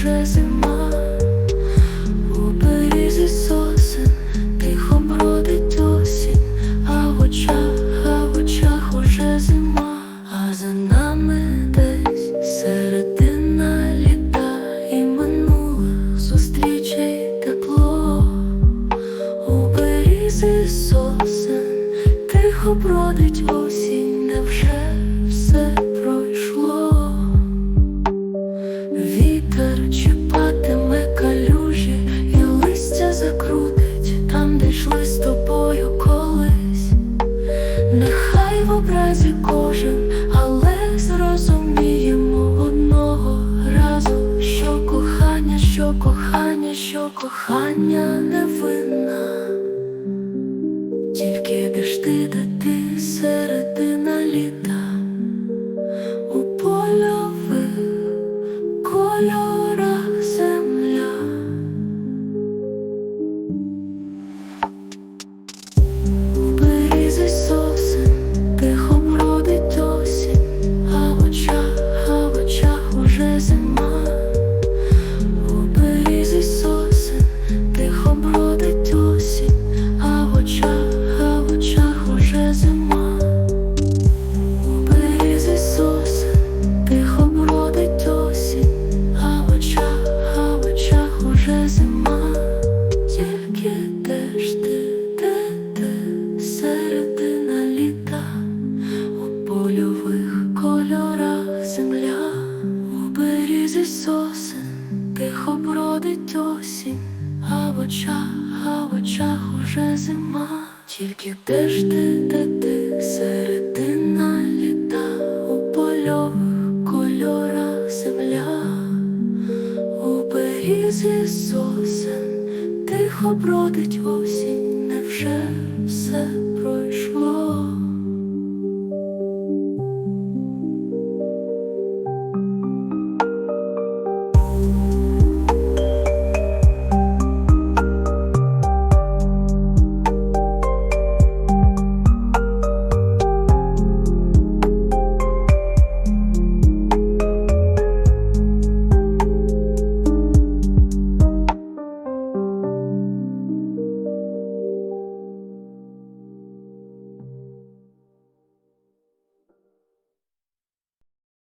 уже зима. У берізі сосен тихо бродить осінь, а в очах, а в очах уже зима, а за нами десь середина літа і минулих зустрічей тепло. У берізі сосен тихо бродить осінь, що кохання, що кохання невинна. Тільки де ж ти, де ти середина літа очах, а в очах уже зима. Тільки де ж ти, де ти, середина літа, у польових кольорах земля, у берізі сосен тихо бродить осінь, невже все пройшло?